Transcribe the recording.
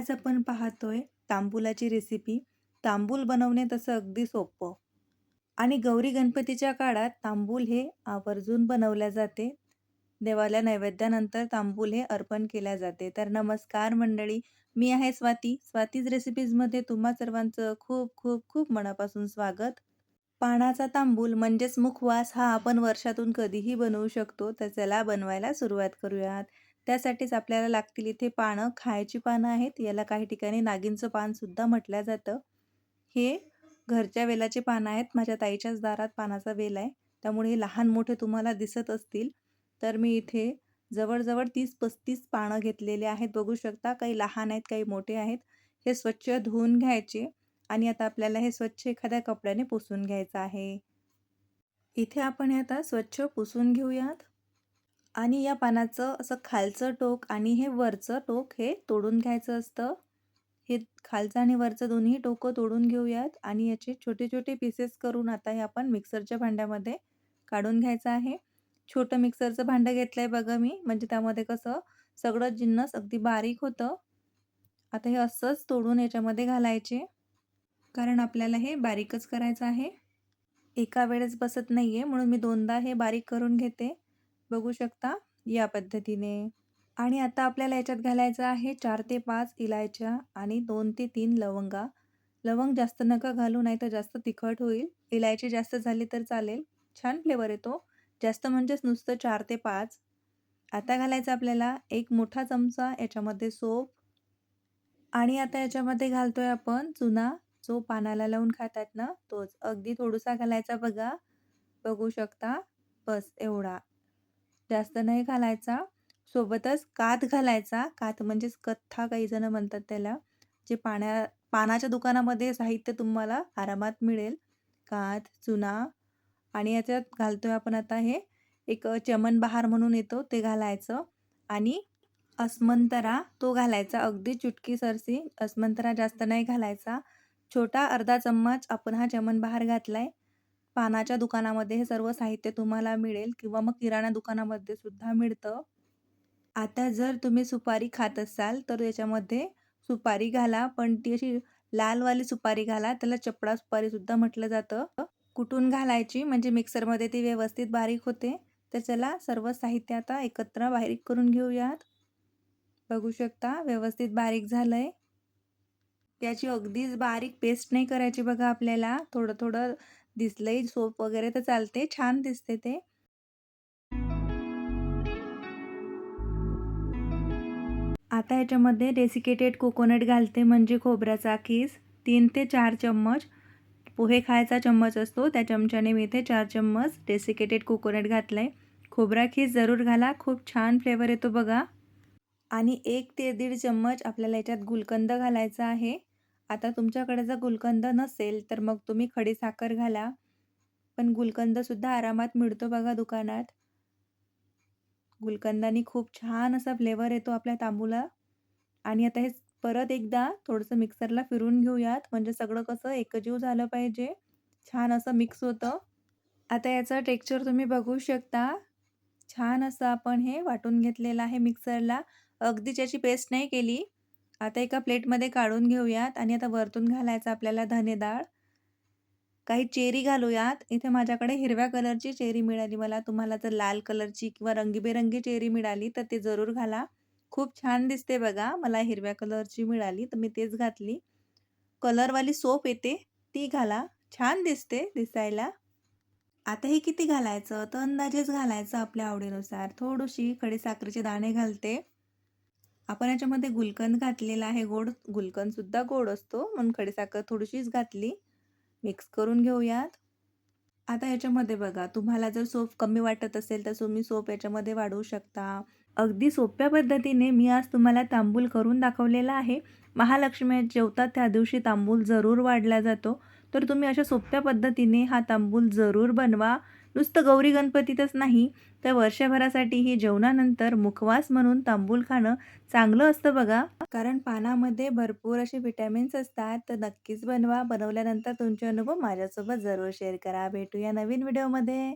आज आपण पाहतोय तांबूलाची रेसिपी. तांबूल बनवणे तसं अगदी सोपं आणि गौरी गणपतीच्या काळात तांबूल हे आवर्जून बनवल्या जाते. देवाला नैवेद्यानंतर तांबूल हे अर्पण केल्या जाते. तर नमस्कार मंडळी, मी आहे स्वाती. स्वातीज रेसिपीजमध्ये तुम्हा सर्वांचं खूप खूप खूप मनापासून स्वागत. पानाचा तांबूल म्हणजेच मुखवास हा आपण वर्षातून कधीही बनवू शकतो. तर चला बनवायला सुरुवात करूयात. त्यासाठीच आपल्याला लागतील इथे पानं, खायची पानं आहेत. याला काही ठिकाणी नागिनचं पानसुद्धा म्हटलं जातं. हे घरच्या वेलाचे पानं आहेत. माझ्या ताईच्याच दारात पानाचा वेल आहे. त्यामुळे हे लहान मोठे तुम्हाला दिसत असतील. तर मी इथे जवळजवळ तीस पस्तीस पानं घेतलेले आहेत. बघू शकता काही लहान आहेत, काही मोठे आहेत. हे स्वच्छ धुवून घ्यायचे आणि आता आपल्याला हे स्वच्छ एखाद्या कपड्याने पुसून घ्यायचं आहे. इथे आपण हे आता स्वच्छ पुसून घेऊयात. आणि या पानाचं असं खालचं टोक आणि हे वरचं टोक हे तोडून घ्यायचं असतं. हे खालचं आणि वरचं दोन्ही टोकं तोडून घेऊयात आणि याचे छोटे-छोटे पीसेस करून आता हे आपण मिक्सरच्या भांड्यामध्ये काढून घ्यायचं आहे. छोटं मिक्सरचं भांडं घेतलंय बघा मी, म्हणजे त्यामध्ये कसं सगळं जिन्नस अगदी बारीक होतं. आता हे असंच तोडून याच्यामध्ये घालायचे. कारण आपल्याला हे बारीकच करायचं आहे. एका वेळेस बसत नाहीये म्हणून मी दोनदा हे बारीक करून घेते. बघू शकता या पद्धतीने. आणि आता आपल्याला याच्यात घालायचं आहे चार ते पाच इलायच्या आणि दोन ते तीन लवंगा. लवंग जास्त नका घालू नाही तर जास्त तिखट होईल. इलायची जास्त झाली तर चालेल. छान फ्लेवर येतो. जास्त म्हणजेच नुसतं चार ते पाच आता घालायचं आपल्याला एक मोठा चमचा याच्यामध्ये सोप. आणि आता याच्यामध्ये घालतोय आपण चुना, जो पानाला लावून खातात ना तोच. अगदी थोडासा घालायचा बघा. बघू शकता. बस एवढा. जास्त नाही घालायचा. सोबतच कात घालायचा. कात म्हणजेच कथ्था काही जण म्हणतात त्याला. जे पाण्या पानाच्या दुकानामध्ये साहित्य तुम्हाला आरामात मिळेल. कात चुना आणि याच्यात घालतोय आपण आता हे एक चमनबहार म्हणून येतो ते घालायचं आणि अस्मंतरा तो घालायचा अगदी चुटकी सरसी अस्मंतरा जास्त नाही घालायचा. छोटा अर्धा चम्मच आपण हा चमनबहार घातलाय. पानाच्या दुकानामध्ये हे सर्व साहित्य तुम्हाला मिळेल किंवा मग किराणा दुकानामध्ये सुद्धा मिळतं. आता जर तुम्ही सुपारी खात असाल तर याच्यामध्ये सुपारी घाला, पण ती अशी लालवाली सुपारी घाला. त्याला चपडा सुपारी सुद्धा म्हटलं जातं. कुटून घालायची म्हणजे मिक्सरमध्ये ती व्यवस्थित बारीक होते. तर चला सर्व साहित्य आता एकत्र बारीक करून घेऊयात. बघू शकता व्यवस्थित बारीक झालंय. त्याची अगदीच बारीक पेस्ट नाही करायची बघा आपल्याला. थोडं-थोडं दिसलंय सोप वगैरे तर चालते. छान दिसते ते. आता याच्यामध्ये डेसिकेटेड कोकोनट घालते म्हणजे खोबऱ्याचा खीस. तीन ते चार चम्मच. पोहे खायचा चम्मच असतो त्या चमच्याने मी इथे चार चम्मच डेसिकेटेड कोकोनट घातलंय. खोबरा खीस जरूर घाला. खूप छान फ्लेवर येतो बघा. आणि एक ते दीड चम्मच आपल्याला याच्यात गुलकंद घालायचा आहे. आता तुमच्याकडे जर गुलकंद नसेल तर मग तुम्ही खडीसाखर घाला. पण गुलकंदसुद्धा आरामात मिळतो बघा दुकानात. गुलकंदाने खूप छान असा फ्लेवर येतो आपल्या तांबूला. आणि आता हे परत एकदा थोडंसं मिक्सरला फिरून घेऊयात. म्हणजे सगळं कसं एकजीव झालं पाहिजे. छान असं मिक्स होतं. आता याचं टेक्स्चर तुम्ही बघू शकता. छान असं आपण हे वाटून घेतलेलं आहे मिक्सरला. अगदीच याची पेस्ट नाही केली. आता एका प्लेटमध्ये काढून घेऊयात आणि आता वरतून घालायचं आपल्याला धने डाळ. काही चेरी घालूयात. इथे माझ्याकडे हिरव्या कलरची चेरी मिळाली मला. तुम्हाला जर लाल कलरची किंवा रंगीबेरंगी चेरी मिळाली तर ते जरूर घाला. खूप छान दिसते बघा. मला हिरव्या कलरची मिळाली तर मी तेच घातली. कलरवाली सोप येते ती घाला. छान दिसते दिसायला. आता हे किती घालायचं तर अंदाजेच घालायचं आपल्या आवडीनुसार. थोडीशी खडीसाखरेचे दाणे घालते. आपण याच्यामध्ये गुलकंद घातलेला आहे गोड. गुलकंदसुद्धा गोड असतो म्हणून खडीसाखर थोडीशीच घातली. मिक्स करून घेऊयात. आता याच्यामध्ये बघा तुम्हाला जर सोप कमी वाटत असेल तर तुम्ही सोप याच्यामध्ये वाढवू शकता. अगदी सोप्या पद्धतीने मी आज तुम्हाला तांबूल करून दाखवलेला आहे. महालक्ष्मी जेवतात त्या दिवशी तांबूल जरूर वाढला जातो. तर तुम्ही अशा सोप्या पद्धतीने हा तांबूल जरूर बनवा. नुसतं गौरी गणपतीतच नाही तर वर्षभरासाठीही जेवणानंतर मुखवास म्हणून तांबूल खाणं चांगलं असतं बघा. कारण पानामध्ये भरपूर असे व्हिटॅमिन्स असतात. तर नक्कीच बनवा. बनवल्यानंतर तुमचे अनुभव माझ्यासोबत जरूर शेअर करा. भेटूया नवीन व्हिडिओमध्ये.